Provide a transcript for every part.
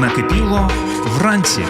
Накипіло вранці.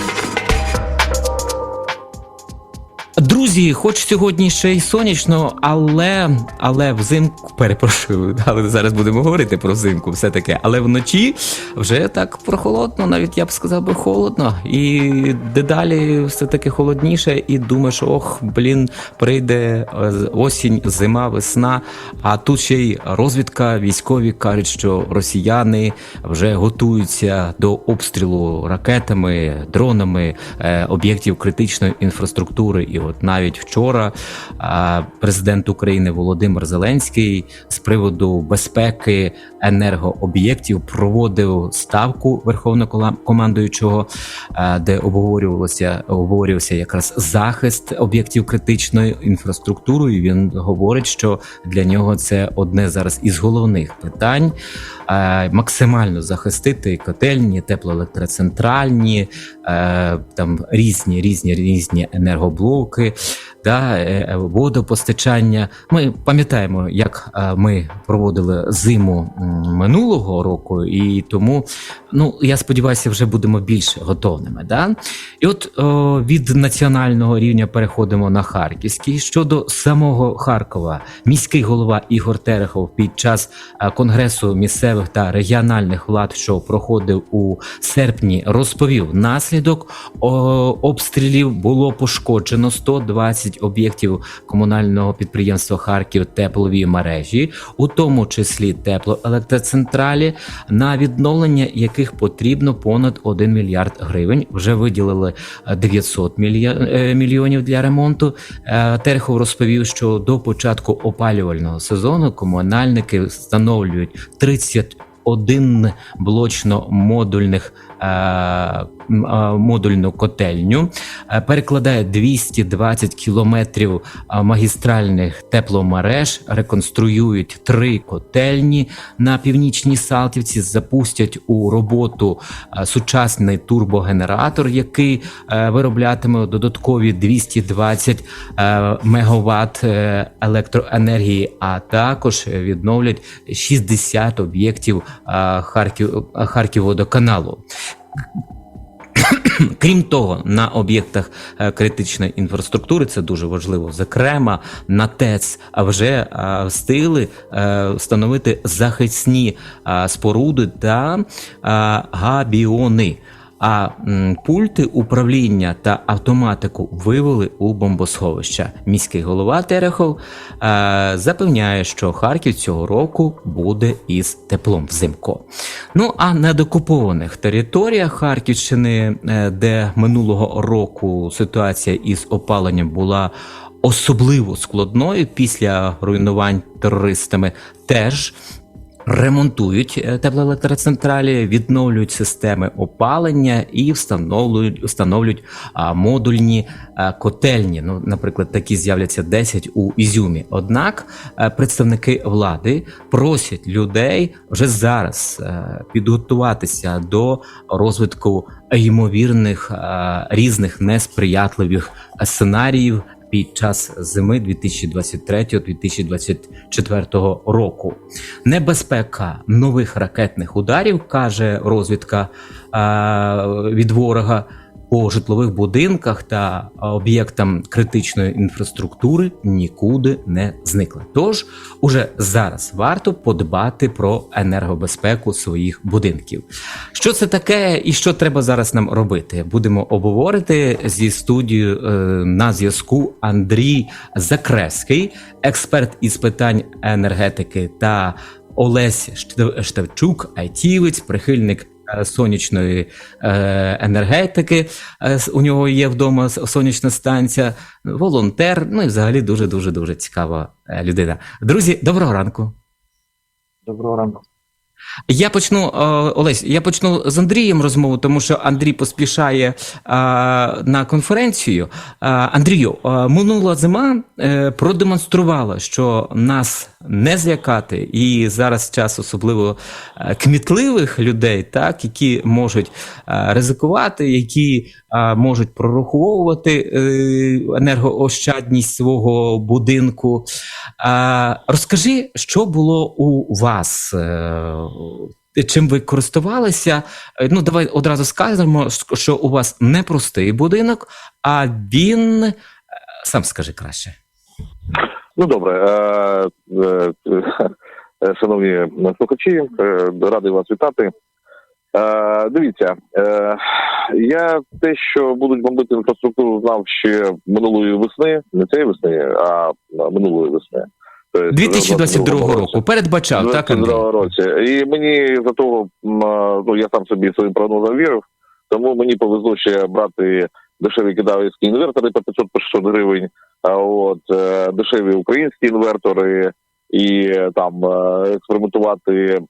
Друзі, хоч сьогодні ще й сонячно, але але взимку перепрошую, але зараз будемо говорити про взимку, все таки. Але вночі вже так прохолодно, навіть я б сказав би холодно. І дедалі все таки холодніше, і думаєш, ох, блін, прийде е, осінь, зима, весна. А тут ще й розвідка, військові кажуть, що росіяни вже готуються до обстрілу ракетами, дронами е, об'єктів критичної інфраструктури. І от навіть вчора президент України Володимир Зеленський з приводу безпеки енергооб'єктів проводив ставку верховнокомандуючого, а, де обговорювалося обговорювався якраз захист об'єктів критичної інфраструктури. І Він говорить, що для нього це одне зараз із головних питань. Максимально захистити котельні, теплоелектроцентральні, там різні різні різні енергоблоки, да, е, водопостачання. Ми пам'ятаємо, як е, ми проводили зиму минулого року, і тому ну я сподіваюся, вже будемо більш готовними. Да? І от о, від національного рівня переходимо на харківський. Щодо самого Харкова, міський голова Ігор Терехов під час е, конгресу місцевих та регіональних влад, що проходив у серпні, розповів наслідок о, обстрілів було пошкоджено 120 об'єктів комунального підприємства Харків теплові мережі, у тому числі теплоелектроцентралі, на відновлення яких потрібно понад 1 мільярд гривень. Вже виділили е, 900 е, мільйонів для ремонту. Терхов Терехов розповів, що до початку опалювального сезону комунальники встановлюють 31 блочно-модульних е, е, модульну котельню, е, перекладає 220 кілометрів магістральних тепломереж, реконструюють три котельні на північній Салтівці, запустять у роботу е, сучасний турбогенератор, який е, вироблятиме додаткові 220 е, мегаватт електроенергії, а також відновлять 60 об'єктів Харків Харківводоканалу. Крім того, на об'єктах е, критичної інфраструктури це дуже важливо. Зокрема, на ТЕЦ вже е, встигли е, встановити захисні споруди та габіони. А м, пульти управління та автоматику вивели у бомбосховища. Міський голова Терехов е, запевняє, що Харків цього року буде із теплом взимку. Ну а на докупованих територіях Харківщини, е, де минулого року ситуація із опаленням була особливо складною після руйнувань терористами, теж Ремонтують е, теплоелектроцентралі, відновлюють системи опалення і встановлюють встановлюють модульні а, котельні. Ну, наприклад, такі з'являться 10 у Ізюмі. Однак е, представники влади просять людей вже зараз е, підготуватися до розвитку ймовірних е, різних несприятливих сценаріїв під час зими 2023-2024 року. Небезпека нових ракетних ударів каже розвідка е, від ворога по житлових будинках та об'єктам критичної інфраструктури нікуди не зникла. Тож уже зараз варто подбати про енергобезпеку своїх будинків. Що це таке і що треба зараз нам робити? Будемо обговорити зі студією е, на зв'язку Андрій Закреский, експерт із питань енергетики та Олесь Штев- Штевчук, айтівець, прихильник е, сонячної е, енергетики. Е, У нього є вдома сонячна станція, волонтер. Ну і взагалі дуже дуже дуже цікава е, людина. Друзі, доброго ранку. Доброго ранку. Я почну, е, Олесь, я почну з Андрієм розмову, тому що Андрій поспішає е, на конференцію. Е, Андрію, минула зима продемонструвала, що нас не злякати, і зараз час особливо кмітливих людей, так, які можуть ризикувати, які можуть прораховувати е, енергоощадність свого будинку. Е, Розкажи, що було у вас е, чим ви користувалися. Е, Ну, давай одразу скажемо, що у вас не простий будинок, а він е, сам скажи краще. Ну добре, е, е, е, шановні слухачі, е, радий вас вітати. Е, дивіться, е, я те, що будуть бомбити інфраструктуру, знав ще минулої весни, не цієї весни, а минулої весни. Тобто, 2022 року передбачав, так, Андрій? році. І мені за того, ну я сам собі своїм прогнозам вірив, тому мені повезло ще брати дешеві кидавські інвертори по 500-600 гривень, а от е, дешеві українські інвертори. І там е, експериментувати е,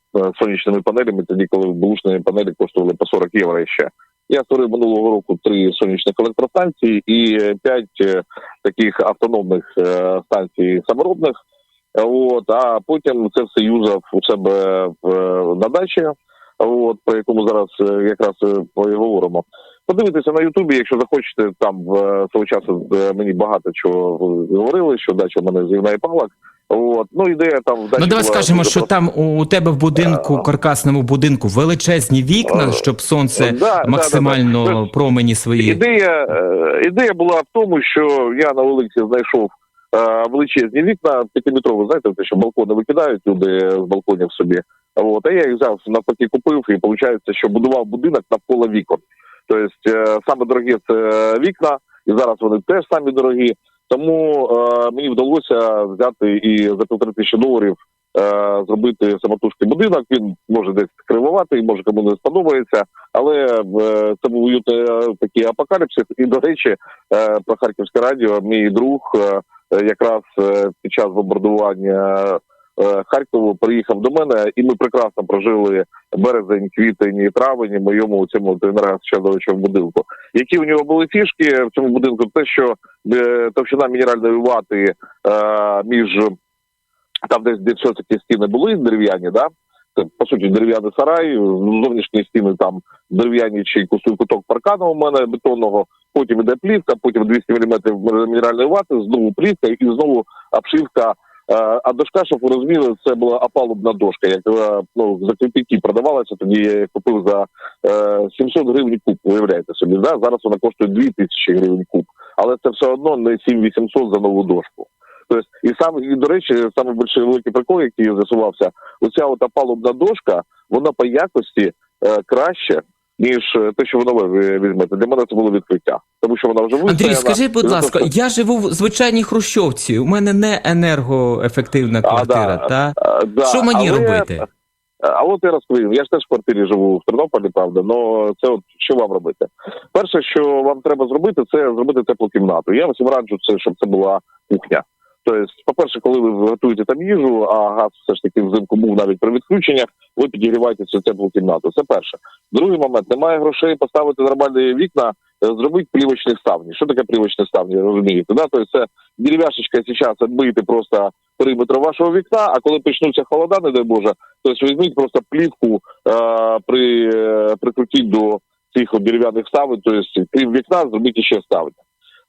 сонячними панелями, тоді коли бушні панелі коштували по 40 євро ще. Я створив минулого року три сонячних електростанції і п'ять е, таких автономних станцій саморобних. От, а потім це все юзав у себе в, на дачі, от, про якому зараз якраз поговоримо. Подивитися на Ютубі, якщо захочете, там в свого часу мені багато чого говорили, що дача в мене з гівна і палок. От, ну ідея там в Ну, давай була скажемо, що проста. там у тебе в будинку, Е, каркасному будинку, величезні вікна, е, щоб сонце да, да, максимально да, да. промені свої. Ідея, е, ідея була в тому, що я на вулиці знайшов е, величезні вікна, п'ятиметрові, знаєте, те, що балкони викидають люди з балконів собі. От, а я їх взяв навпаки купив, і виходить, що будував будинок навколо вікон. Тобто саме дорогі це вікна, і зараз вони теж самі дорогі. Тому е, мені вдалося взяти і за півтори тисячі доларів е, зробити самотужки будинок. Він може десь кривувати, може кому не сподобається, але е, це був уютний е, такий апокаліпсис. І до речі, е, про Харківське радіо, мій друг е, якраз е, під час бомбардування Харкову приїхав до мене, і ми прекрасно прожили березень, квітень і травень в моєму цьому енергощадовичому будинку. Які у нього були фішки в цьому будинку? Те, що е, товщина мінеральної вати е, між там, десь де таки стіни були дерев'яні, да? Це по суті дерев'яний сарай, зовнішні стіни там дерев'яні чи куток паркану у мене бетонного. Потім іде плівка, потім 200 мм мінеральної вати, знову плівка і знову обшивка. Е, А дошка, щоб ви розуміли, це була опалубна дошка, яка ну, за копійки продавалася. Тоді я купив за е, 700 гривень куб. Уявляєте собі, да? зараз вона коштує 2000 гривень куб, але це все одно не 7800 за нову дошку. Тобто, і сам і, до речі, саме великий прикол, який з'ясувався, оця от опалубна дошка, вона по якості е, краще. Ніж е, те, що ви нове ви візьмете. Для мене це було відкриття, тому що вона вже вистояна. Андрій, скажи, будь ласка, я живу в звичайній хрущовці. У мене не енергоефективна квартира. да, та а, да, що мені але- робити? А от я розповім. Я ж теж в квартирі живу в Тернополі, правда. але це от що вам робити? Перше, що вам треба зробити, це зробити теплу кімнату. Я всім раджу це, щоб це була кухня. Тобто, по-перше, коли ви готуєте там їжу, а газ все ж таки взимку був навіть при відключеннях, ви підігріваєте цю теплу кімнату. Це перше. Другий момент немає грошей поставити нормальні вікна, е, зробити плівочні ставні. Що таке плівочні ставні? Розумієте? Да? Тобто це дерев'яшечка зараз відбити просто периметр вашого вікна, а коли почнуться холода, не дай Боже, тобто візьміть просто плівку е, при, е, прикрутіть до цих дерев'яних ставень, тобто крім вікна, зробіть ще ставні.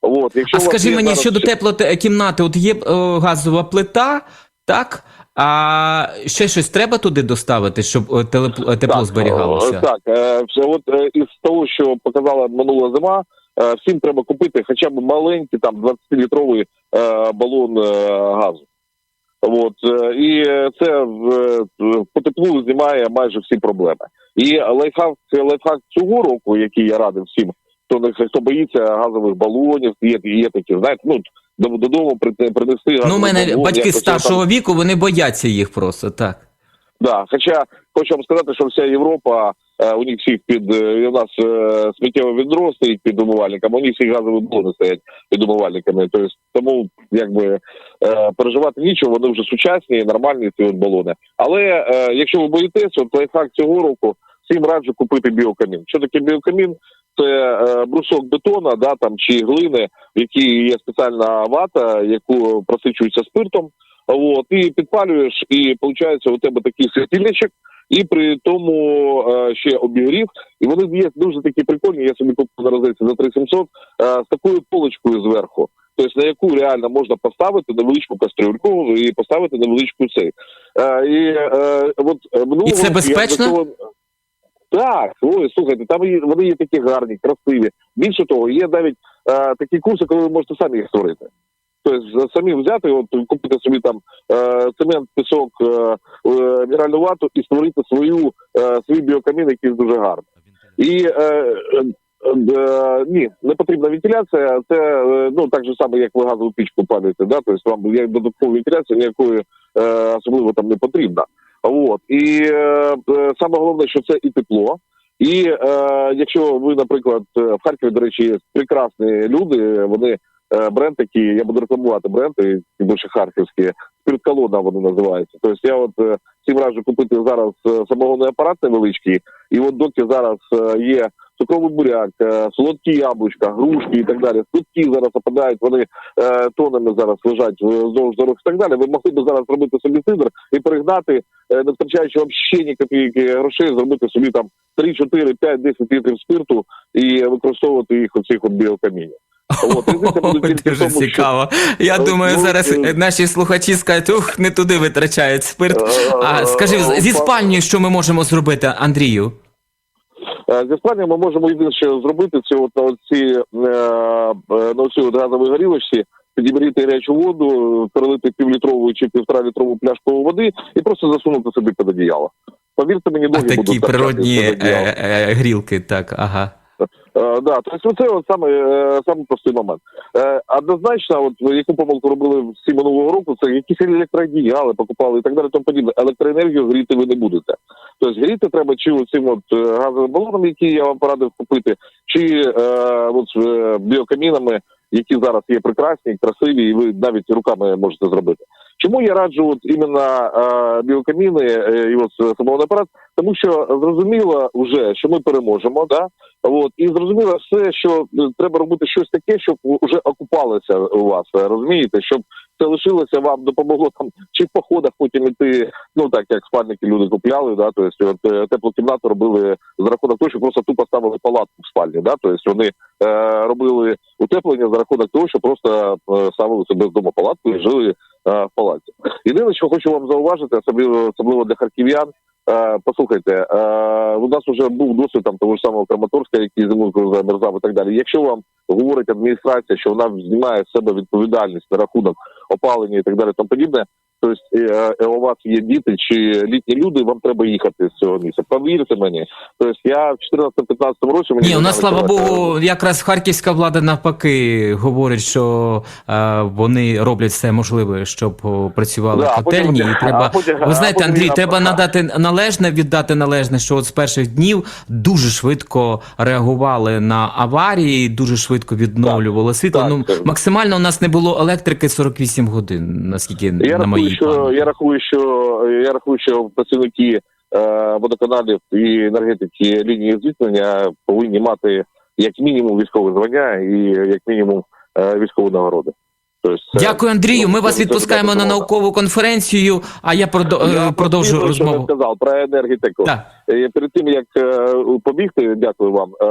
От, якщо А скажи мені зараз щодо теплокімнати, от є е, газова плита, так? А ще щось треба туди доставити, щоб е, е, тепло Так, зберігалося? Так, все, от із того, що показала минула зима, всім треба купити хоча б маленький там 20-літровий е, балон газу. От, і це по теплу знімає майже всі проблеми. І лайфхак, лайфхак цього року, який я радив всім, хто хто боїться газових балонів, є, є такі, знаєте, ну додому при- принести Ну, мене балон, батьки його там старшого віку, вони бояться їх просто, так. Да, хоча хочу вам сказати, що вся Європа, е, у них всіх під е, у нас е, сміттєве відро стоїть під умивальниками, у них всі газові балони стоять під умивальниками. Тобто, тому якби е, переживати нічого, вони вже сучасні нормальні ці от балони. Але е, якщо ви боїтесь, от лайфхак цього року всім раджу купити біокамін. Що таке біокамін? Це е, брусок бетона, да там чи глини, в якій є спеціальна вата, яку просичується спиртом. От, і підпалюєш, і виходить, у тебе такий світильничок, і при тому е, ще обігрів. І вони є дуже такі прикольні. Я собі купив на розетці за 3700 е, з такою полочкою зверху. тобто на яку реально можна поставити невеличку кастрюльку і поставити невеличку цей. Е, і, е, от, е, минулого І це я безпечно? цього- Так, ой, слухайте, там є, вони є такі гарні, красиві. Більше того, є навіть е, такі курси, коли ви можете самі їх створити. Тобто самі взяти, от купити собі там е, цемент, пісок, е, е, мінеральну вату і створити свою е, свій біокамін, який дуже гарний. І е, е, е, ні, не потрібна вентиляція. Це е, ну так же само, як ви газову пічку палюєте. Да? Тобто вам як додаткова вентиляція ніякої е, особливо там не потрібна. От і е, е, саме головне, що це і тепло. І е, якщо ви, наприклад, е, в Харкові, до речі, є прекрасні люди, вони е, бренд такий, я буду рекламувати бренд, і тим більше харківські, спиртколода вони називаються. Тобто я от е, всім раджу купити зараз е, самогонний апарат невеличкий, і от доки зараз є цукровий буряк, е, солодкі яблучка, грушки і так далі. Квитки зараз опадають, вони е, тонами зараз лежать вздовж дорог і так далі. Ви могли б зараз зробити собі сидр і перегнати, е, не втрачаючи взагалі ні копійки грошей, зробити собі там 3, 4, 5, 10 літрів спирту і використовувати їх у цих от різниця тільки Дуже цікаво. Я думаю, ну, зараз наші слухачі скажуть, ух, не туди витрачають спирт. А скажи, зі па- спальнею що ми можемо зробити, Андрію? Е, Зі спальні ми можемо єдине, що зробити, це от на оці е, е, на оцій от газовій горілочці підібрати гарячу воду, перелити півлітрову чи півтора літрову пляшку води і просто засунути собі під одіяло. Повірте мені, А такі будуть природні з-під е, е, грілки, так, ага. Е, да, тобто це от е, саме простий момент. Е, однозначно, от яку помилку робили всі минулого року, це якісь електроодіяли покупали і так далі, тому подібне. Електроенергію гріти ви не будете. Тобто гріти треба чи цим от е, газовим балоном, які я вам порадив купити, чи е, от, е, біокамінами, які зараз є прекрасні, красиві, і ви навіть руками можете зробити. Чому я раджу от іменно е, біокаміни е, і от самогонний апарат? Тому що зрозуміло вже, що ми переможемо, да? От і зрозуміло все, що е, треба робити щось таке, щоб вже окупалося у вас. е, Розумієте, щоб це лишилося вам допомогло там чи в походах потім іти. Ну так як спальники люди купляли, да, тобто от е, теплу кімнату робили за рахунок того, що просто тупо ставили палатку в спальні. Да, тобто вони е, робили утеплення за рахунок того, що просто е, ставили себе вдома палатку і жили е, в палаці. Єдине, що хочу вам зауважити, особливо особливо для харків'ян. Е, послухайте, е, у нас вже був досвід там того ж самого Краматорська, який зимою замерзав і так далі. Якщо вам говорить адміністрація, що вона знімає з себе відповідальність на рахунок опалення і так далі, тому подібне. Тобто е, е, у вас є діти чи літні люди, вам треба їхати з цього місця. Повірте мені. Тобто я в 14-15 році мені Ні, у нас, слава Богу, якраз харківська влада навпаки говорить, що е, вони роблять все можливе, щоб працювали Да, котельні. потім- і треба... потім- Ви знаєте, Андрій, я- треба надати належне, віддати належне, що от з перших днів дуже швидко реагували на аварії, дуже швидко відновлювали світло. Так, ну, так. максимально у нас не було електрики 48 годин, наскільки Я на моїй що я рахую, що я рахую, що працівники е, водоканалів і енергетики лінії зіткнення повинні мати як мінімум військове звання і як мінімум е, військову нагороду. Тобто, Дякую, Андрію. Ми ну, вас відпускаємо на наукову конференцію. А я е, Я продовжу розмову. не сказав про енергетику. Так. Е, Перед тим як е, побігти, дякую вам. е,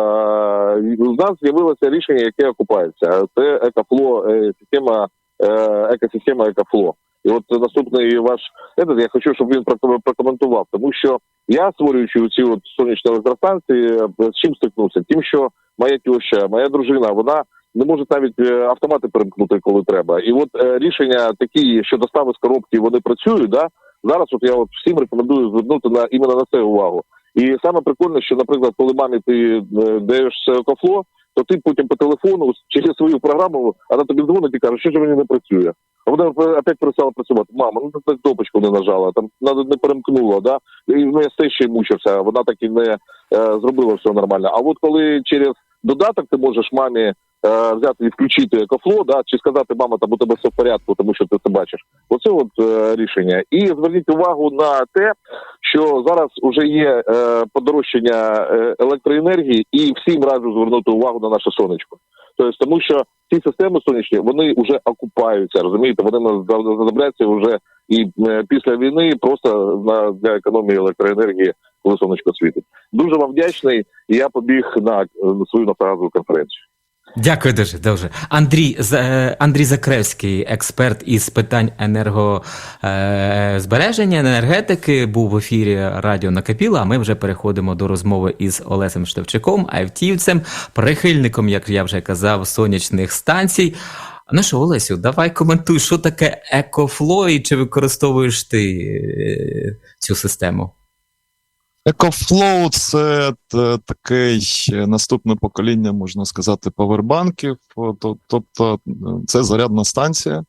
У нас з'явилося рішення, яке окупається. Це екофло, е, система е, екосистема екофло. І от наступний ваш этот, я хочу, щоб він проком- прокоментував, тому що я створюючи ці от сонячні електростанції, е, з чим стикнувся? Тим, що моя теща, моя дружина, вона не може навіть е, автомати перемкнути, коли треба. І от е, рішення такі, що достави з коробки вони працюють, да зараз. От я от всім рекомендую звернути на іменно на це увагу. І саме прикольне, що, наприклад, коли мамі ти даєш кофло, то ти потім по телефону через свою програму вона тобі дзвонить і каже, що ж мені не працює. А вона опять перестала працювати. Мама, ну ти кнопочку не нажала, там не перемкнула, да. І ну, я все ще мучився. Вона так і не е, зробила все нормально. А от коли через додаток ти можеш мамі е, взяти і включити екофло, да, чи сказати, мама, там у тебе все в порядку, тому що ти це бачиш. Оце от е, рішення. І зверніть увагу на те, що зараз вже є е, подорожчання е, електроенергії, і всім раджу звернути увагу на наше сонечко. Тобто, тому що ці системи сонячні вони вже окупаються, розумієте, вони задобляться вже і е, після війни просто на для економії електроенергії, коли сонечко світить. Дуже вам вдячний. І я побіг на е, свою нафтогазову конференцію. Дякую дуже, дуже. Андрій, е, Андрій Закревський, експерт із питань енергозбереження, енергетики, був в ефірі Радіо Накипіла, а ми вже переходимо до розмови із Олесем Штевчиком, айтівцем, прихильником, як я вже казав, сонячних станцій. Ну що, Олесю, давай коментуй, що таке екофло і чи використовуєш ти е, цю систему? EcoFlow – це т- таке наступне покоління, можна сказати, павербанків. Тобто е, це зарядна станція,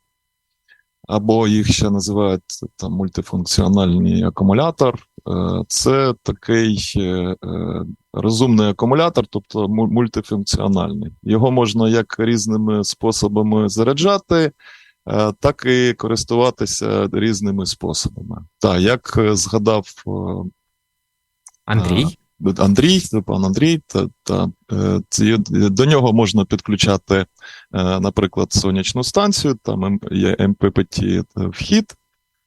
або їх ще називають там мультифункціональний акумулятор. Е, Це такий е, е, розумний акумулятор, тобто мультифункціональний. Його можна як різними способами заряджати, е, так і користуватися різними способами. Так, як е, згадав е, Андрій? Андрій, пан Андрій, та, та е, ці- до нього можна підключати, е, наприклад, сонячну станцію, там ем- є МППТ вхід.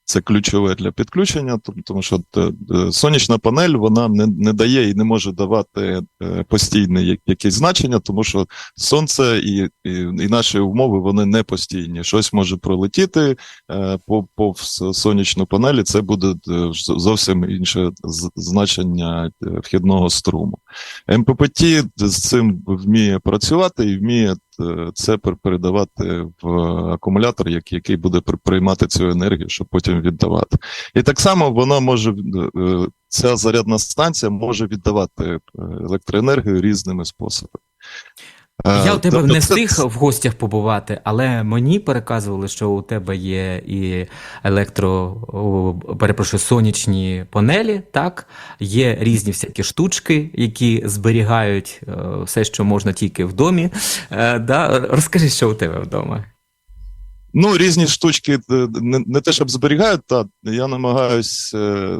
Це ключове для підключення, тому- що е, е, сонячна панель вона не, не дає і не може давати е, постійне якесь значення, тому що сонце і, і, і наші умови вони не постійні. Щось може пролетіти е, по, сонячну панель, і це буде зовсім інше значення вхідного струму. МППТ з цим вміє працювати і вміє це пер- передавати в акумулятор, який буде при- приймати цю енергію, щоб потім віддавати. І так само вона може е, ця зарядна станція може віддавати е, електроенергію різними способами. Я у тебе тобто не це- встиг в гостях побувати, але мені переказували, що у тебе є і електро, перепрошую, сонячні панелі, так? Є різні всякі штучки, які зберігають е, все, що можна тільки в домі. Е, да? Розкажи, що у тебе вдома. Ну, різні штучки е, не, не те, щоб зберігають, та я намагаюсь е,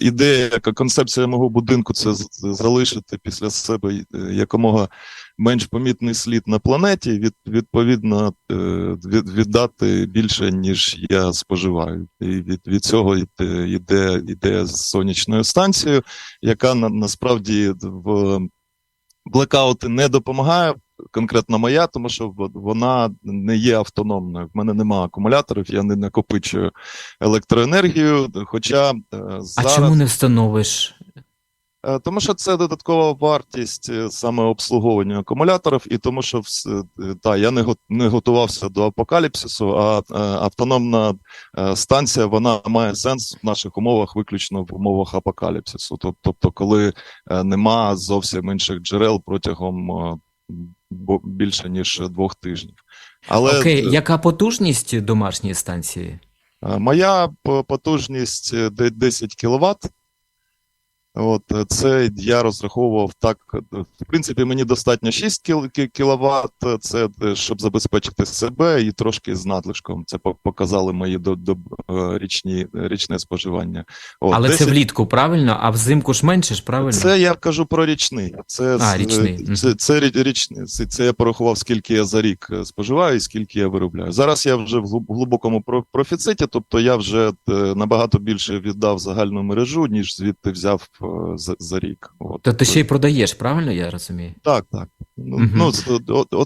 ідея, яка концепція мого будинку це залишити після себе якомога менш помітний слід на планеті, від, відповідно е, від, віддати більше, ніж я споживаю. І від, від цього йде, йде з сонячною станцією, яка на, насправді в блекаути не допомагає. Конкретно моя, тому що вона не є автономною. В мене немає акумуляторів, я не накопичую електроенергію. Хоча е, А чому не встановиш? Е, Тому що це додаткова вартість е, саме обслуговування акумуляторів, і тому що е, та, я не, не готувався до апокаліпсису, а автономна станція вона має сенс в наших умовах виключно в умовах апокаліпсису. Тобто, коли нема зовсім інших джерел протягом більше ніж двох тижнів. Але Окей, яка потужність домашньої станції? Моя потужність е, 10 кВт. От е, це я розраховував так. е, В принципі, мені достатньо 6 кВт, це е, щоб забезпечити себе і трошки з надлишком. Це по- показали мої до, до, річні, річне споживання. От, Але це влітку, правильно? А взимку ж менше ж, правильно? це я кажу про річний. Це, А, річний, Це, це, річний. Це, це я порахував, скільки я за рік споживаю і скільки я виробляю. Зараз я вже в глиб- глибокому про- профіциті, тобто я вже набагато більше віддав загальну мережу, ніж звідти взяв за, за рік. От. То ти ще й продаєш, правильно я розумію? Так, так. Ну, ну,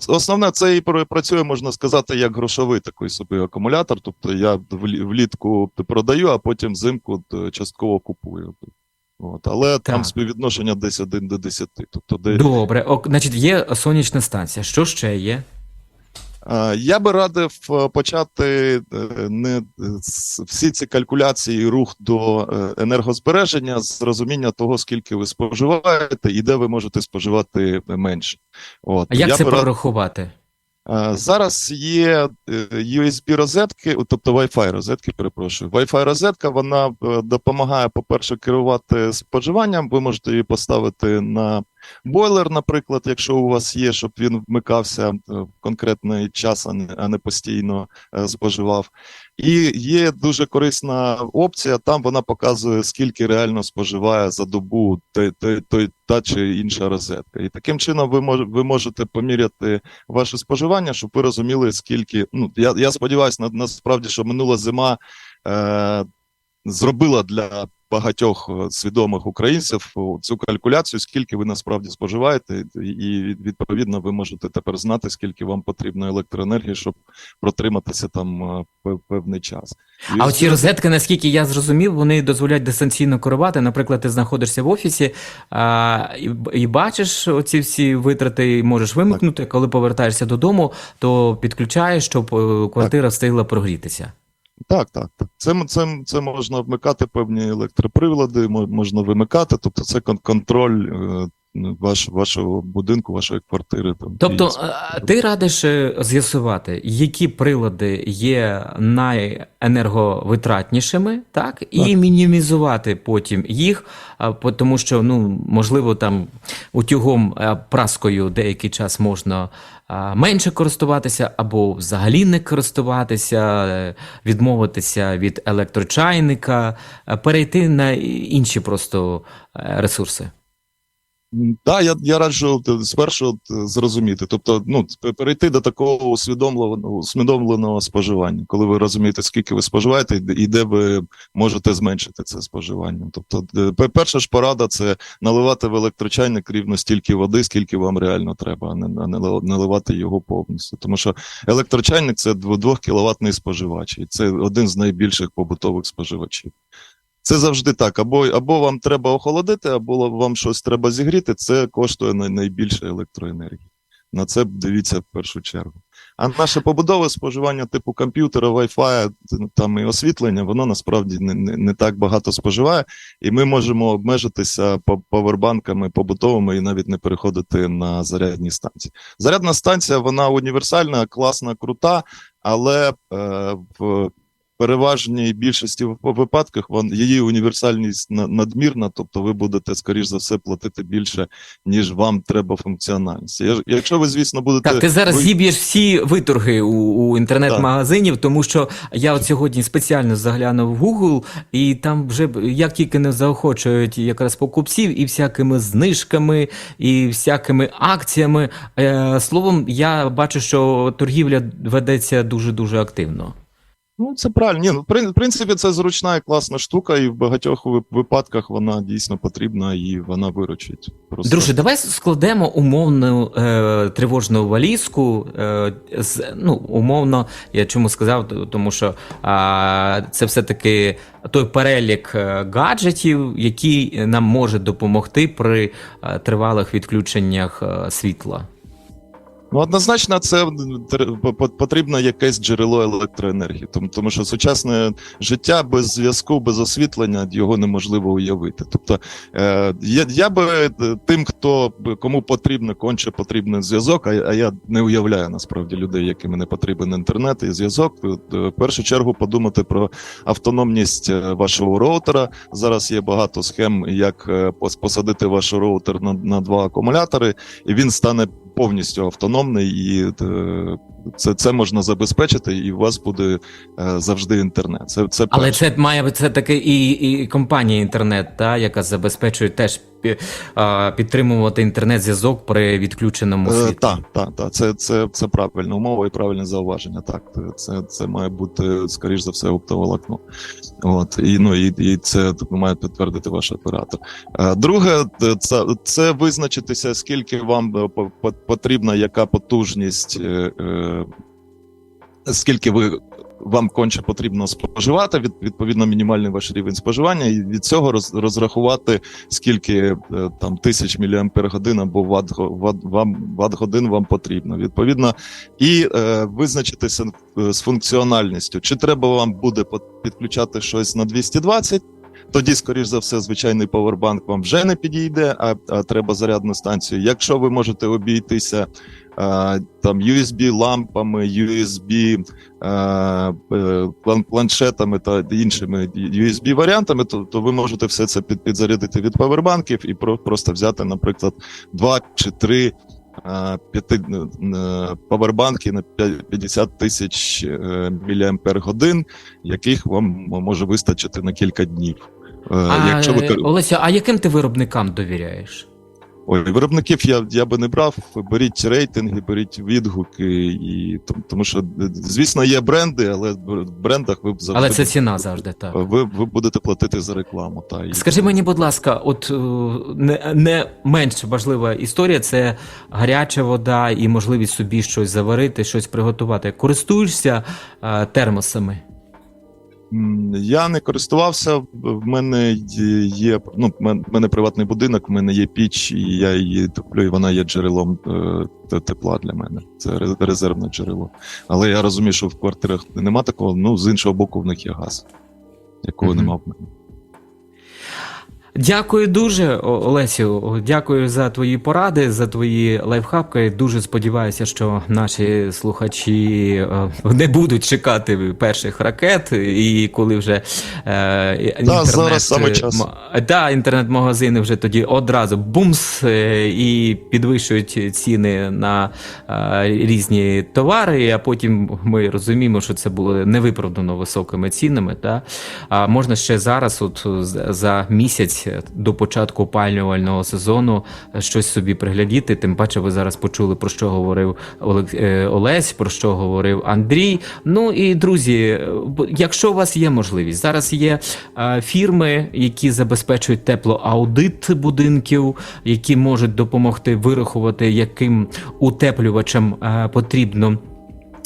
основне, це і пр- працює, можна сказати, як грошовий такий собі акумулятор. Тобто я влітку продаю, а потім взимку е, частково купую. От. Але там співвідношення десь 1 до 10. Тобто, де, Добре, О, значить, є сонячна станція. Що ще є? Е, Я би радив е, почати е, не всі ці калькуляції рух до енергозбереження з розуміння того, скільки ви споживаєте і де ви можете споживати менше. От А як я це прорахувати? Зараз є USB розетки, тобто Wi-Fi розетки, перепрошую. Wi-Fi розетка вона допомагає, по-перше, керувати споживанням. Ви можете її поставити на бойлер, наприклад, якщо у вас є, щоб він вмикався е, в конкретний час, а не, постійно е, споживав. І є дуже корисна опція. Там вона показує, скільки реально споживає за добу той, той, той, та чи інша розетка. І таким чином ви мож, ви можете поміряти ваше споживання, щоб ви розуміли, скільки. Ну я, я сподіваюся, на, насправді, що минула зима е, зробила для багатьох е, свідомих українців цю калькуляцію, скільки ви насправді споживаєте, і відповідно ви можете тепер знати, скільки вам потрібно електроенергії, щоб протриматися там е, певний час. А оці розетки, наскільки я зрозумів, вони дозволяють дистанційно керувати. Наприклад, ти знаходишся в офісі а, і, і бачиш оці всі витрати, і можеш вимкнути. Коли повертаєшся додому, то підключаєш, щоб е, квартира встигла прогрітися. Так, так, так. Це, це, це можна вмикати певні електроприлади, мо- можна вимикати, тобто це кон- контроль е, ваш, вашого будинку, вашої квартири. Там, Тобто, і- е, ти радиш е, з'ясувати, які прилади є найенерговитратнішими, так, і Так. мінімізувати потім їх, тому що ну можливо там утюгом е, праскою деякий час можна менше користуватися або взагалі не користуватися, відмовитися від електрочайника, перейти на інші просто ресурси. Так, я, я раджу от, спершу зрозуміти, тобто ну, перейти до такого усвідомленого, усвідомленого споживання, коли ви розумієте, скільки ви споживаєте і де- ви можете зменшити це споживання. Тобто, е, перша ж порада це наливати в електрочайник рівно стільки води, скільки вам реально треба, а не, а не наливати його повністю. Тому що електрочайник це 2 кіловатний споживач, і це один з найбільших побутових споживачів. Це завжди так. Або, або вам треба охолодити, або вам щось треба зігріти. Це коштує найбільше електроенергії. На це дивіться в першу чергу. А наше побудове споживання типу комп'ютера, Wi-Fi, там і освітлення, воно насправді не, не, не так багато споживає, і ми можемо обмежитися павербанками побутовими і навіть не переходити на зарядні станції. Зарядна станція вона універсальна, класна, крута, але е, в переважній більшості вип- випадках вон, її універсальність на- надмірна, тобто ви будете, скоріш за все, платити більше, ніж вам треба функціональності. Якщо ви, звісно, будете. Так, ти зараз ви- зіб'єш всі виторги у, у інтернет-магазинів, тому що я от сьогодні спеціально заглянув в Google, і там вже як тільки не заохочують якраз покупців і всякими знижками, і всякими акціями. Е, словом, я бачу, що торгівля ведеться дуже дуже активно. Ну, це правильно. Ні, ну, в принципі, це зручна і класна штука, і в багатьох вип- випадках вона дійсно потрібна і вона виручить. Просто Друже, давай складемо умовну е, тривожну валізку. Е, з, ну, умовно, я чому сказав, тому що а, це все-таки той перелік е, гаджетів, який нам може допомогти при е, тривалих відключеннях е, світла. Ну, однозначно, це по- по- потрібно якесь джерело електроенергії, тому, тому що сучасне життя без зв'язку, без освітлення його неможливо уявити. Тобто, е, я, я би е, тим, хто кому потрібно, конче потрібен зв'язок, а, а я не уявляю насправді людей, яким не потрібен інтернет і зв'язок. то в першу чергу подумати про автономність е, вашого роутера. Зараз є багато схем, як е, посадити ваш роутер на, на два акумулятори, і він стане повністю автономний, і е, це, це можна забезпечити, і у вас буде е, завжди інтернет. Це, це Але перше. це має бути таки і, і компанія інтернет, та, яка забезпечує теж підтримувати інтернет-зв'язок при відключеному Е, світлі. Так, так, так. Це, це, це правильна умова і правильне зауваження. Так, це, це має бути, скоріш за все, оптоволокно. От, і, ну, і, і це має підтвердити ваш оператор. Е, Друге, е, це, це визначитися, скільки вам по- по- потрібна, яка потужність, скільки ви. Вам конче потрібно споживати, від, відповідно, мінімальний ваш рівень споживання, і від цього роз, розрахувати, скільки е, там тисяч міліампер годин або ват, ват, вам, ват годин вам потрібно. Відповідно, і е, визначитися е, з функціональністю. Чи треба вам буде підключати щось на 220, тоді, скоріш за все, звичайний повербанк вам вже не підійде, а, а треба зарядну станцію. Якщо ви можете обійтися а, там USB-лампами, USB е, е, план- планшетами та іншими USB-варіантами, то, то ви можете все це під, підзарядити від павербанків і про, просто взяти, наприклад, два чи три п'яти повербанки павербанки на п'я- 50 тисяч е, міліампер годин, яких вам може вистачити на кілька днів. Е, А, якщо ви е, Олеся, а яким ти виробникам довіряєш? Ой, виробників я, я би не брав. Беріть рейтинги, беріть відгуки, і тому, тому що, звісно, є бренди, але в брендах ви б завжди Але це ціна завжди так. ви, ви будете платити за рекламу. Та, і... Скажи мені, будь ласка, от е, не, не менш важлива історія це гаряча вода і можливість собі щось заварити, щось приготувати. Користуєшся е, термосами? Я не користувався. В мене є ну, в мене приватний будинок, в мене є піч, і я її топлю, і вона є джерелом е, тепла для мене. Це резервне джерело. Але я розумію, що в квартирах нема такого. Ну, з іншого боку, в них є газ, якого Мгм. нема в мене. Дякую дуже, Олесю. Дякую за твої поради, за твої лайфхаки. Дуже сподіваюся, що наші слухачі е, не будуть чекати перших ракет, і коли вже е, інтернет, зараз саме час. Да, інтернет-магазини вже тоді одразу бумс е, і підвищують ціни на е, різні товари. А потім ми розуміємо, що це було невиправдано високими цінами. Та? А можна ще зараз, от за місяць до початку опалювального сезону, е, щось собі приглядіти. Тим паче, ви зараз почули про що говорив е, Олесь, про що говорив Андрій. Ну і друзі, е, якщо у вас є можливість, зараз є фірми, які забезпечують теплоаудит будинків, які можуть допомогти вирахувати, яким утеплювачам потрібно.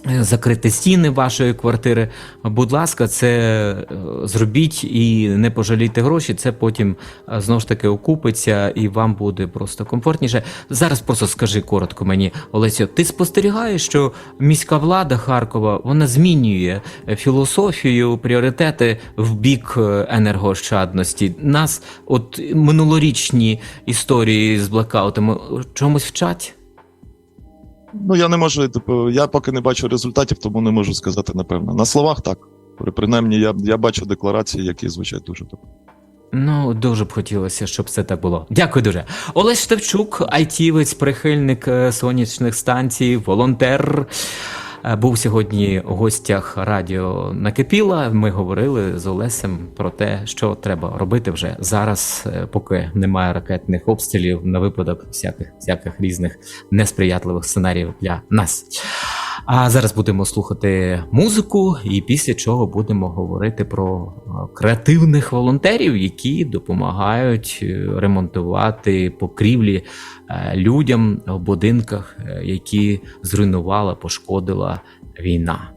Закрити стіни вашої квартири. Будь ласка, це е, зробіть і не пожалійте гроші. Це потім е, знову ж таки окупиться і вам буде просто комфортніше. Зараз просто скажи коротко мені, Олесю, ти спостерігаєш, що міська влада Харкова вона змінює е, філософію, пріоритети в бік енергоощадності. Нас, от минулорічні історії з блекаутами чомусь вчать. Ну, я не можу, типу, я поки не бачу результатів, тому не можу сказати напевно. На словах так. Принаймні, я, я бачу декларації, які звучать дуже добре. Ну, дуже б хотілося, щоб все так було. Дякую дуже. Олег Штевчук, айтівець, прихильник е, сонячних станцій, волонтер. Е, Був сьогодні у гостях радіо Накипіла. Ми говорили з Олесем про те, що треба робити вже зараз, е, поки немає ракетних обстрілів на випадок всяких, всяких різних несприятливих сценаріїв для нас. А зараз будемо слухати музику, і після чого будемо говорити про е, креативних волонтерів, які допомагають е, ремонтувати покрівлі е, людям в будинках, які зруйнувала, пошкодила війна.